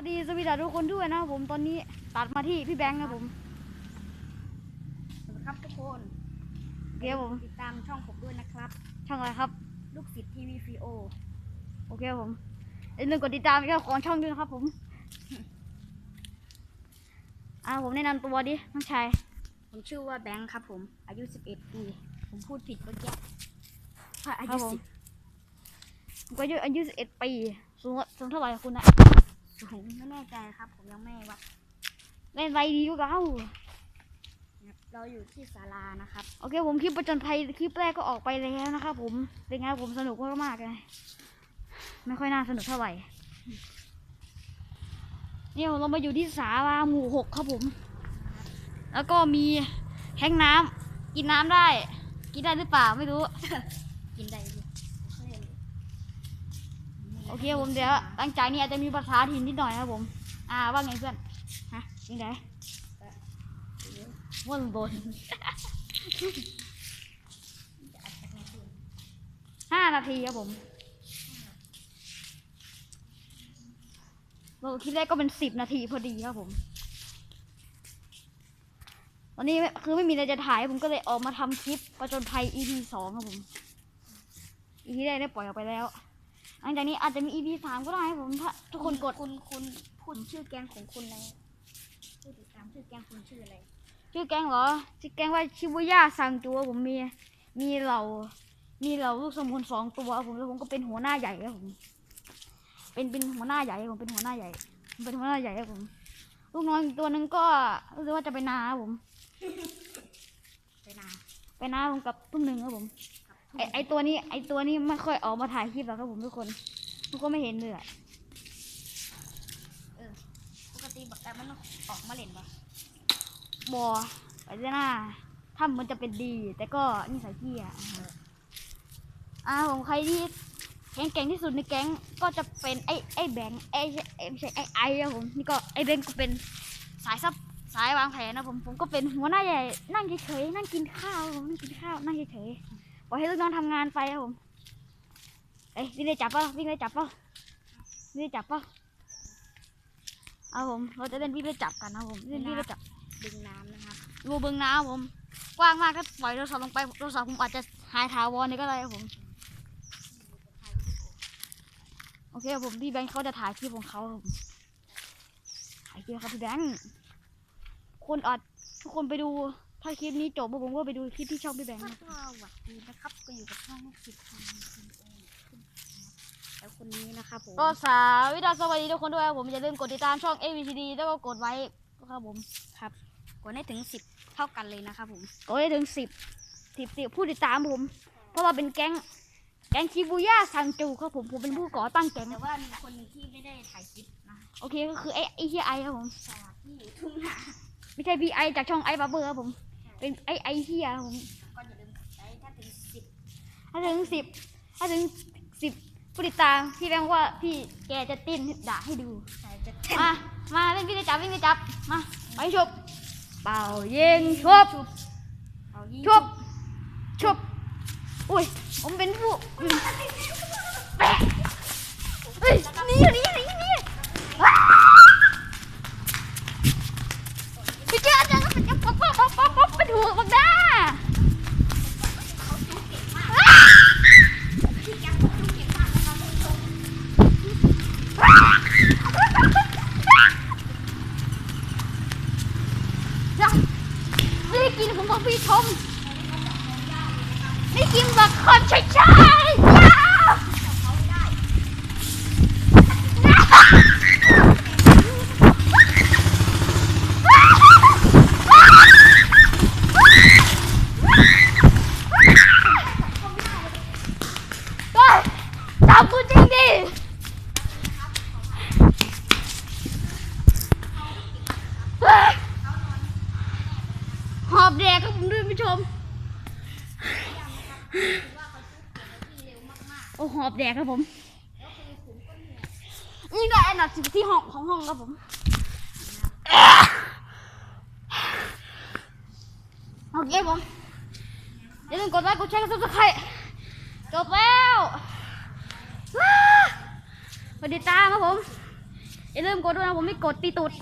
วัสดีสวัสดีทุกคนด้วยนะครับผมตอนนี้ตัดมาที่พี่แบงค์นะครับผมสวัสดีครับทุกคนโอเคครับผมติดตามช่องผมด้วยนะครับ ช่องอะไรครับ ลูกศิษย์ทีวีฟรีโอโอเคครับผมอย่าลืมกดติดตามเจ้าของช่องด้วยนะครับผมอ่าผมแนะนำตัวดิน้องชายผมชื่อว่าแบงค์ครับ ผม อายุ11ปีผมพูดผิดเมื่อกี้อาคยุรับผมผมก็อายุอายุสิบเอ็ดปีสูงสูงเท่าไหร่คุณนะสิบ ผมไม่แน่ใจครับ ผมยังไม่วัดเล่นไรดีกว่าเรานะครับเราอยู่ที่ศาลานะครับ โอเค ผมคลิปประจนภัยคลิปแรกก็ออกไปแล้วนะครับผมเป็นไงครับผมสนุกมากๆเลยไม่ค่อยน่าสนุกเท่าไหร่เนี่ยเรามาอยู่ที่ศาลาหมู่หกครับผม แล้วก็มีแห้งน้ำกินน้ำได้ กินได้หรือเปล่าไม่รู้ กินได้ดิ โอเคผมเดี๋ยวตั้งใจนี่อาจจะมีภาษาถิ่นนิดหน่อยนะครับผม อ่าว่าไงเพื่อนฮะยังไงว่นบนห้านาทีครับผมเราคิดแรกก็เป็นสิบนาทีพอดีครับผมวันนี้คือไม่มีอะไรจะถ่ายผมก็เลยออกมาทำคลิปประจนภัย EP สองครับผม EP แรกได้ปล่อยออกไปแล้ว หลังจากนี้อาจจะมี EP สามก็ได้ครับผมถ้าทุกคนกดคุณคุณพูดชื่อแกงของคุณเลยผู้ติดตามชื่อแกงคุณชื่ออะไรชื่อแก๊งเหรอชื่อแก๊งว่าชิบุย่าซังตัวผมมีมีเหล่ามีเหล่าลูกสมุนสองตัวครับผมแล้วผมก็เป็นหัวหน้าใหญ่ครับผม เป็นเป็นหัวหน้าใหญ่ครับผมเป็นหัวหน้าใหญ่ผมเป็นหัวหน้าใหญ่ครับผม ลูกน้องอีกตัวหนึ่งก็รู้สึกว่าจะไปนาครับผม ไปนาไปนาผมกับทุ่มหนึ่งครับผม ไอไอตัวนี้ ไอตัวนี้ไม่ค่อยออกมาถ่ายคลิปหรอกครับผมทุกคนทุกคนไม่เห็นเลยอะเออปกติบอกแต่มันออกมาเล่นปะบอไปเจ้าหน้าถ้ามันจะเป็นดี แต่ก็นิสัยเกี้ยอ่าผมใครที่แข็งแกร่งที่สุดในแก๊งก็จะเป็นไอ้ไอ้แบงค์ไอ้ไอ้ไม่ใช่ไอ้ไอ้ครับผมนี่ก็ไอ้แบงค์ก็เป็นสายซับสายวางแผนนะผมผมก็เป็นหัวหน้าใหญ่นั่งเฉยๆนั่งกินข้าวครับผมนั่งกินข้าวนั่งเฉยๆ ปล่อยให้ลูกน้องทำงานไปครับผมเอ้ยวิ่งเลยจับเปล่าวิ่งเลยจับเปล่าวิ่งเลยจับเปล่าเอาผมเราจะเล่นวิ่งเลยจับกันนะผมเล่นวิ่งเลยจับดึงน้ำนะครับรูเบิงน้ำผม กว้างมากถ้าปล่อยโทรศัพท์ลงไปโทรศัพท์ผมอาจจะหายถาวรเลยก็ได้ครับผมโอเคครับผมพี่แบงค์เขาจะถ่ายคลิปของเขาครับผมถ่ายคลิปครับพี่แบงค์คนอาจทุกคนไปดู ถ้าคลิปนี้จบผมก็ไปดูคลิปที่ช่องพี่แบงค์ก็นะสวัสดีนะครับ ก็อยู่กับช่องลูกศิษย์ทีวีฟรีโอแล้วคนนี้นะครับผมก็สาวิดาสวัสดีทุกคนด้วยครับผมอย่าลืมกดติดตามช่อง AVCD แล้วก็กดไว้ครับผมครับกดให้ถึงสิบเท่ากันเลยนะครับผมกดให้ถึงสิบสิบสิบผู้ติดตามผม เพราะว่าเป็นแก๊งแก๊งชิบูย่าซังจูครับผมผมเป็นผู้ก่อตั้งแก๊งแต่ว่ามีคนหนึ่งที่ไม่ได้ถ่ายคลิปนะโอเคก็คือไอ้ไอ้เฮียไอครับผมสวัสดีอยู่ทุ่งนาไม่ใช่พี่ไอจากช่องไอบาร์เบอร์ครับผม เป็นไอไอเฮียครับผมก็อย่าลืมกดไลค์ถ้าถึงสิบถ้าถึงสิบถ้าถึงสิบผู้ติดตามพี่แบงค์ว่าพี่แกจะเต้นด่าให้ดูใครจะมามาเล่นพี่จะจับเล่นพี่จะจับมาไปชุบเป่ายิงชุบเอายี่ชุบชุบอุ้ยผมเป็นผู้อืมแปะเฮ้ยหนี่นี่นี่นี่ว้าวไปเจออาจารย์ก็เป็นป๊อปป๊อปป๊อป ป๊อปป๊อปเป็นหัวบักด้าที่แกคนจุ๊บเก็บมากนะครับไม่ได้กินผมบอกพี่ชม ไม่กินบักคอนใช่ใช่ จับกูจริงดิหอบแดกครับผมด้วยผู้ชม โอ้หอบแดกครับผม นี่ก็อันดับสิบที่ห้องของห้องครับผมโอเคผมอย่าลืมกดไลค์กดแชร์กดซับสไครต์จบแล้ว ว้าสวัสดีตามครับผมอย่าลืมกดด้วยนะผมไม่กดตีตุด